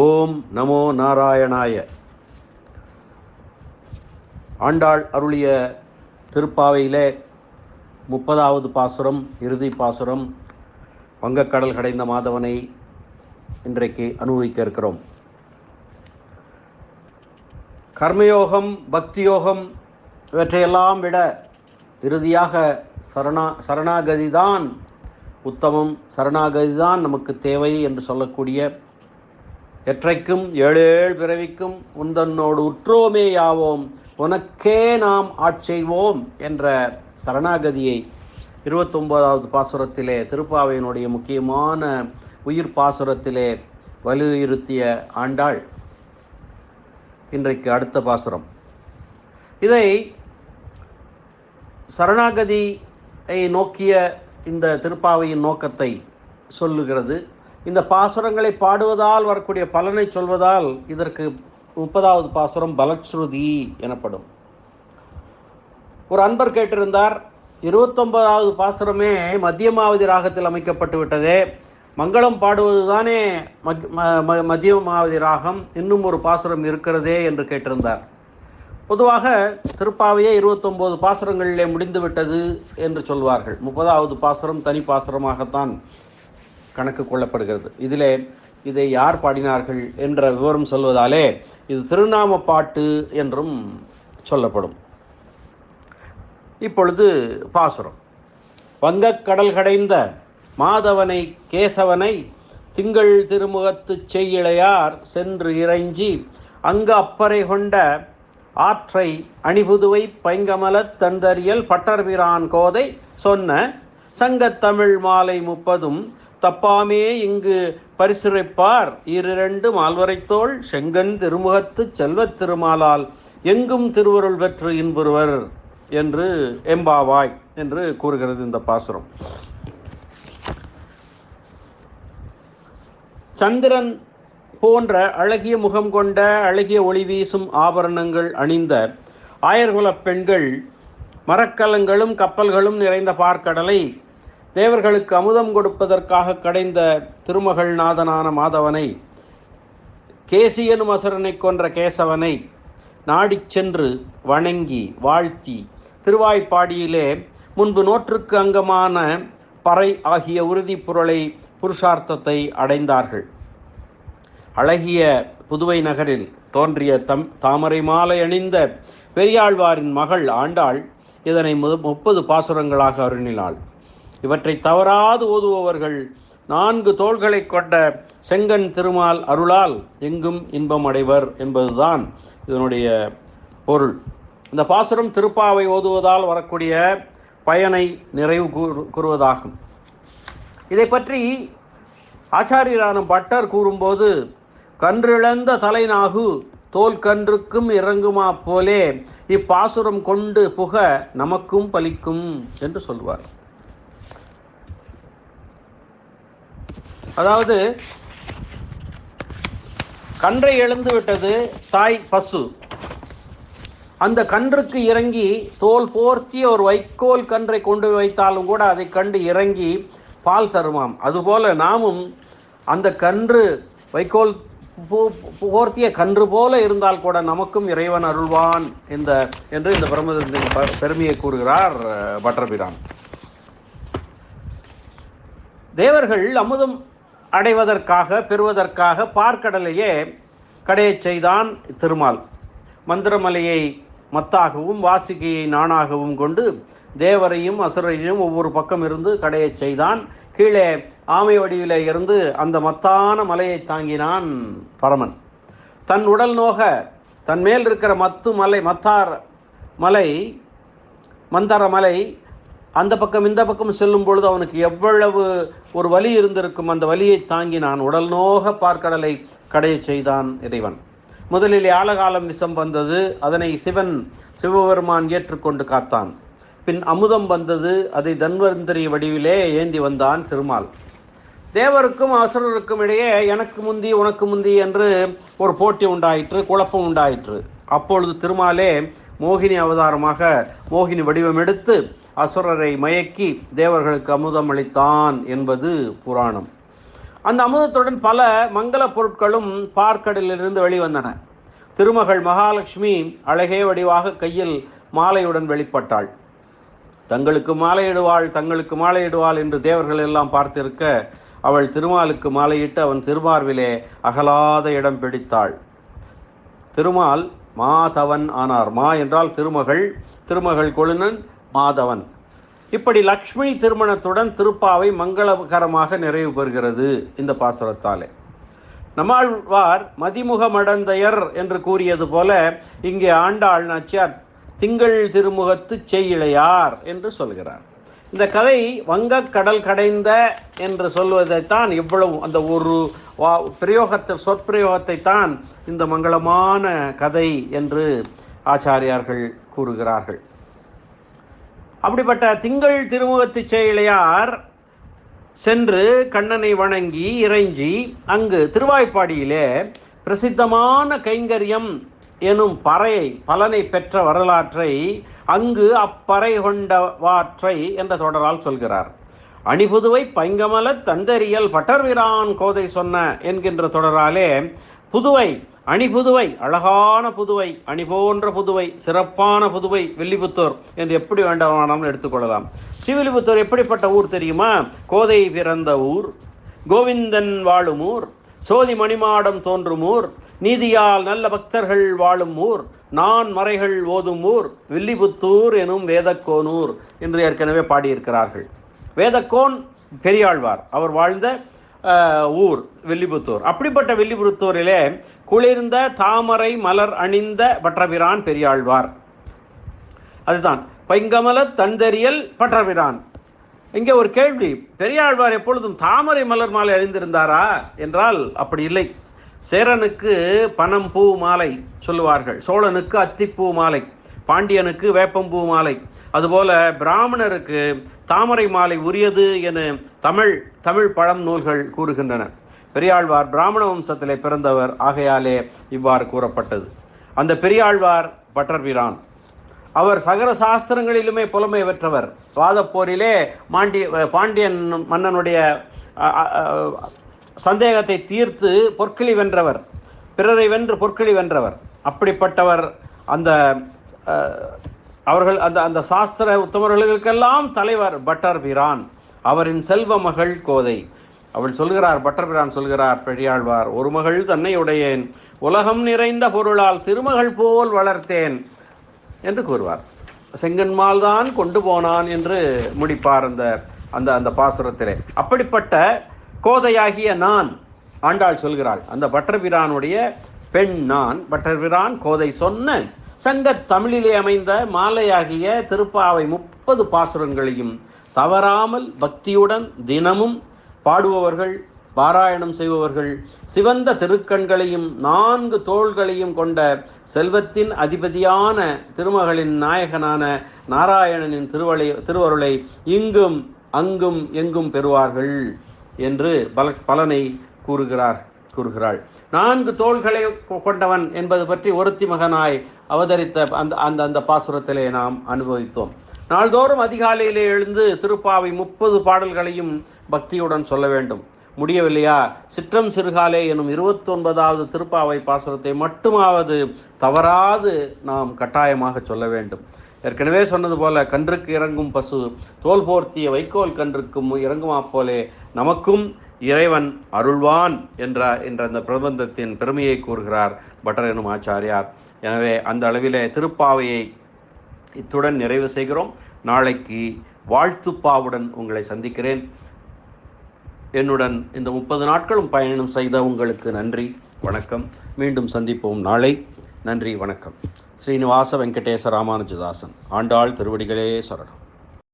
ஓம் நமோ நாராயணாய. ஆண்டாள் அருளிய திருப்பாவையிலே முப்பதாவது பாசுரம் இறுதி பாசுரம் வங்கக்கடல் கடைந்த மாதவனை இன்றைக்கு அனுபவிக்க இருக்கிறோம். கர்மயோகம் பக்தியோகம் இவற்றையெல்லாம் விட இறுதியாக சரணா சரணாகதி தான் உத்தமம் சரணாகதி தான் நமக்கு தேவை என்று சொல்லக்கூடிய எற்றைக்கும் ஏழேழ் பிறவிக்கும் உந்தன்னோடு உற்றோமே யாவோம். உனக்கே நாம் ஆட்செய்வோம் என்ற சரணாகதியை இருபத்தொன்பதாவது பாசுரத்திலே திருப்பாவையினுடைய முக்கியமான உயிர் பாசுரத்திலே வலியுறுத்திய ஆண்டாள். இன்றைக்கு அடுத்த பாசுரம். இதை சரணாகதியை நோக்கிய இந்த திருப்பாவையின் நோக்கத்தை சொல்லுகிறது. இந்த பாசுரங்களை பாடுவதால் வரக்கூடிய பலனை சொல்வதால் இதற்கு முப்பதாவது பாசுரம் பலஸ்ருதி எனப்படும். ஒரு அன்பர் கேட்டிருந்தார் இருபத்தொன்பதாவது பாசுரமே மத்தியமாவதி ராகத்தில் அமைக்கப்பட்டு விட்டதே மங்களம் பாடுவது தானே மத்தியமாவதி ராகம் இன்னும் ஒரு பாசுரம் இருக்கிறதே என்று கேட்டிருந்தார். பொதுவாக திருப்பாவையே இருபத்தொம்போது பாசுரங்களிலே முடிந்துவிட்டது என்று சொல்வார்கள். முப்பதாவது பாசுரம் தனி பாசுரமாகத்தான் கணக்கு கொள்ளப்படுகிறது. இதிலே இதை யார் பாடினார்கள் என்ற விவரம் சொல்வதாலே இது திருநாம பாட்டு என்றும் சொல்லப்படும். இப்பொழுது பாசுரம். வங்கக்கடல் கடைந்த மாதவனை கேசவனை திங்கள் திருமுகத்து செய்யிழையார் சென்று இறைஞ்சி அங்கு அப்பறை கொண்ட ஆற்றை அணிபுதுவை பைங்கமலத் தந்தறியல் பட்டர்பிரான் கோதை சொன்ன சங்கத்தமிழ் மாலை முப்பதும் தப்பாமே இங்கு பரிசுரைப்பார் இரண்டு மால்வரைத்தோள் செங்கன் திருமுகத்து செல்வத் திருமாலால் எங்கும் திருவருள் பெற்று இன்புறுவர் என்று எம்பாவாய் என்று கூறுகிறது இந்த பாசுரம். சந்திரன் போன்ற அழகிய முகம் கொண்ட அழகிய ஒளி வீசும் ஆபரணங்கள் அணிந்த ஆயர்குலப் பெண்கள் மரக்கலங்களும் கப்பல்களும் நிறைந்த பார்க்கடலை தேவர்களுக்கு அமுதம் கொடுப்பதற்காக கடைந்த திருமகள் நாதனான மாதவனை கேசியனும் அசுரனை கொன்ற கேசவனை நாடிச் சென்று வணங்கி வாழ்த்தி திருவாய்ப்பாடியிலே முன்பு நோற்றுக்கு அங்கமான பறை ஆகிய உறுதிப் பொருளை புருஷார்த்தத்தை அடைந்தார்கள். அழகிய புதுவை நகரில் தோன்றிய தம் தாமரை மாலை அணிந்த பெரியாழ்வாரின் மகள் ஆண்டாள் இதனை முப்பது பாசுரங்களாக அருணினாள் இவற்றை தவறாது ஓதுபவர்கள் நான்கு தோள்களை கொண்ட செங்கன் திருமால் அருளால் எங்கும் இன்பம் அடைவர் என்பதுதான் இதனுடைய பொருள். இந்த பாசுரம் திருப்பாவை ஓதுவதால் வரக்கூடிய பயனை நிறைவு கூறுவதாகும். இதை பற்றி ஆச்சாரியரான பட்டர் கூறும்போது கன்றிழந்த தலைநாகு தோல் கன்றுக்கும் இறங்குமா போலே இப்பாசுரம் கொண்டு புக நமக்கும் பலிக்கும் என்று சொல்வார். அதாவது கன்றை எழுந்து விட்டது தாய் பசு. அந்த கன்றுக்கு இறங்கி தோல் போர்த்திய ஒரு வைக்கோல் கன்றை கொண்டு வைத்தாலும் கூட அதை கண்டு இறங்கி பால் தருமாம். அதுபோல நாமும் அந்த கன்று வைக்கோல் போர்த்திய கன்று போல இருந்தால் கூட நமக்கும் இறைவன் அருள்வான் இந்த என்று இந்த பிரம்மதத்தின் பெருமையை கூறுகிறார் பட்டர்பிரான். தேவர்கள் அமுதம் அடைவதற்காக பெறுவதற்காக பார்க்கடலையே கடையச் செய்தான் திருமால். மந்திரமலையை மத்தாகவும் வாசுகியை நானாகவும் கொண்டு தேவரையும் அசுரையும் ஒவ்வொரு பக்கம் இருந்து கடையச் செய்தான். கீழே ஆமை வடிவிலே இருந்து அந்த மத்தான மலையை தாங்கினான் பரமன். தன் உடல் நோக தன் மேல் இருக்கிற மத்து மலை மத்தார் மலை மந்தர மலை அந்த பக்கம் இந்த பக்கம் செல்லும் பொழுது அவனுக்கு எவ்வளவு ஒரு வலி இருந்திருக்கும் அந்த வலியை தாங்கி நான் உடல் நோக பார்க்கடலை கடைய செய்தான் இறைவன். முதலில் யாழகாலம் விஷம் வந்தது அதனை சிவன் சிவபெருமான் ஏற்றுக்கொண்டு காத்தான். பின் அமுதம் வந்தது அதை தன்வந்திரி வடிவிலே ஏந்தி வந்தான் திருமால். தேவருக்கும் அசுரருக்கும் இடையே எனக்கு முந்தி உனக்கு முந்தி என்று ஒரு போட்டி உண்டாயிற்று குழப்பம் உண்டாயிற்று. அப்பொழுது திருமாலே மோகினி அவதாரமாக மோகினி வடிவம் எடுத்து அசுரரை மயக்கி தேவர்களுக்கு அமுதம் அளித்தான் என்பது புராணம். அந்த அமுதத்துடன் பல மங்கள பொருட்களும் பார்க்கடலிலிருந்து வெளிவந்தன. திருமகள் மகாலட்சுமி அழகே வடிவாக கையில் மாலையுடன் வெளிப்பட்டாள். தங்களுக்கு மாலையிடுவாள் தங்களுக்கு மாலையிடுவாள் என்று தேவர்கள் எல்லாம் பார்த்திருக்க அவள் திருமாலுக்கு மாலையிட்டு அவன் திருமார்விலே அகலாத இடம் பிடித்தாள். திருமால் மாதவன் ஆனார். மா என்றால் திருமகள் திருமகள் கொழுனன் மாதவன். இப்படி லக்ஷ்மி திருமணத்துடன் திருப்பாவை மங்களகரமாக நிறைவு பெறுகிறது இந்த பாசுரத்தாலே. நம்மாழ்வார் மதிமுகமடந்தையர் என்று கூறியது போல இங்கே ஆண்டாள் நாச்சியார் திங்கள் திருமுகத்து செய்யிழையார் என்று சொல்கிறார். இந்த கதை வங்கக் கடல் கடைந்த என்று சொல்வதைத்தான் இவ்வளவு அந்த ஒரு வா பிரயோகத்தை சொற்பிரயோகத்தை தான் இந்த மங்களமான கதை என்று ஆச்சாரியார்கள் கூறுகிறார்கள். அப்படிப்பட்ட திங்கள் திருமுகத்து செயலையார் சென்று கண்ணனை வணங்கி இறைஞ்சி அங்கு திருவாய்ப்பாடியிலே பிரசித்தமான கைங்கரியம் எனும் பறை பலனை பெற்ற வரலாற்றை அங்கு அப்பறை கொண்டவாற்றை என்ற தொடரால் சொல்கிறார். அணிபுதுவை பைங்கமல தந்தரியல் பட்டர்விரான் கோதை சொன்ன என்கின்ற தொடராலே புதுவை அணி புதுவை அழகான புதுவை அணி போன்ற புதுவை சிறப்பான புதுவை வில்லிபுத்தூர் என்று எப்படி வேண்டாமானாலும் எடுத்துக்கொள்ளலாம். ஸ்ரீவில்லிபுத்தூர் எப்படிப்பட்ட ஊர் தெரியுமா? கோதை பிறந்த ஊர் கோவிந்தன் வாழும் ஊர் சோதி மணிமாடம் தோன்றும் ஊர் நீதியால் நல்ல பக்தர்கள் வாழும் ஊர் நான் மறைகள் ஓதும் ஊர் வில்லிபுத்தூர் எனும் வேதக்கோனூர் என்று ஏற்கனவே பாடியிருக்கிறார்கள். வேதக்கோன் பெரியாழ்வார் அவர் வாழ்ந்த ஊர் வெள்ளிபுத்தூர் அப்படிப்பட்ட வெள்ளிபுத்தூரிலே குளிர்ந்த தாமரை மலர் அணிந்த பற்றபிரான் பெரியாழ்வார். அதுதான் பைங்கமல தந்தரியல் பற்றபிரான். இங்கே ஒரு கேள்வி பெரியாழ்வார் எப்பொழுதும் தாமரை மலர் மாலை அணிந்திருந்தாரா? என்றால் அப்படி இல்லை. சேரனுக்கு பனம் பூ மாலை சொல்லுவார்கள் சோழனுக்கு அத்திப்பூ மாலை. பாண்டியனுக்கு வேப்பம்பூ மாலை. அதுபோல பிராமணருக்கு தாமரை மாலை உரியது என தமிழ் தமிழ் பழம் நூல்கள் கூறுகின்றன. பெரியாழ்வார் பிராமண வம்சத்திலே பிறந்தவர் ஆகையாலே இவ்வாறு கூறப்பட்டது. அந்த பெரியாழ்வார் பட்டர்பிரான் அவர் சகர சாஸ்திரங்களிலுமே புலமை பெற்றவர். வாதப்போரிலே மாண்டி பாண்டியன் மன்னனுடைய சந்தேகத்தை தீர்த்து பொற்கிளி வென்றவர். பிறரை வென்று பொற்கிளி வென்றவர். அப்படிப்பட்டவர் அந்த அவர்கள் அந்த அந்த சாஸ்திர உத்தமர்களுக்கெல்லாம் தலைவர் பட்டர் பிரான் அவரின் செல்வ மகள் கோதை. அவள் சொல்கிறார் பட்டர் பிரான் சொல்கிறார் பெரியாழ்வார் ஒரு மகள் தன்னை உடையேன் உலகம் நிறைந்த பொருளால் திருமகள் போல் வளர்த்தேன் என்று கூறுவார். செங்கன்மால் தான் கொண்டு போனான் என்று முடிப்பார் அந்த அந்த அந்த பாசுரத்திலே. அப்படிப்பட்ட கோதையாகிய நான் ஆண்டாள் சொல்கிறாள் அந்த பட்டர்பிரானுடைய பெண் நான் பட்டர்விரான் கோதை சொன்ன சங்கத் தமிழிலே அமைந்த மாலையாகிய திருப்பாவை முப்பது பாசுரங்களையும் தவறாமல் பக்தியுடன் தினமும் பாடுபவர்கள் பாராயணம் செய்பவர்கள் சிவந்த திருக்கண்களையும் நான்கு தோள்களையும் கொண்ட செல்வத்தின் அதிபதியான திருமகளின் நாயகனான நாராயணனின் திருவளை திருவருளை இங்கும் அங்கும் எங்கும் பெறுவார்கள் என்று பல பலனை கூறுகிறார் கூறுகிறாள். நான்கு தோள்களை கொ- கொண்டவன் என்பது பற்றி ஒருத்தி மகனாய் அவதரித்த அந்த அந்த அந்த பாசுரத்திலே நாம் அனுபவித்தோம். நாள்தோறும் அதிகாலையிலே எழுந்து திருப்பாவை முப்பது பாடல்களையும் பக்தியுடன் சொல்ல வேண்டும். முடியவில்லையா? சிற்றம் சிறுகாலே எனும் இருபத்தொன்பதாவது திருப்பாவை பாசுரத்தை மட்டுமாவது தவறாது நாம் கட்டாயமாக சொல்ல வேண்டும். ஏற்கனவே சொன்னது போல கன்றுக்கு இறங்கும் பசு தோல் போர்த்திய வைக்கோல் கன்றுக்கும் இறங்குமா போலே நமக்கும் இறைவன் அருள்வான் என்ற என்ற அந்த பிரபந்தத்தின் பெருமையை கூறுகிறார் பட்டர் எனும் ஆச்சாரியார். எனவே அந்த அளவிலே திருப்பாவையை இத்துடன் நிறைவு செய்கிறோம். நாளைக்கு வாழ்த்துப்பாவுடன் உங்களை சந்திக்கிறேன். என்னுடன் இந்த முப்பது நாட்களும் பயணம் செய்த உங்களுக்கு நன்றி வணக்கம். மீண்டும் சந்திப்போம் நாளை. நன்றி வணக்கம். ஸ்ரீனிவாச வெங்கடேச ராமானுஜதாசன் ஆண்டாள் திருவடிகளே சரணம்.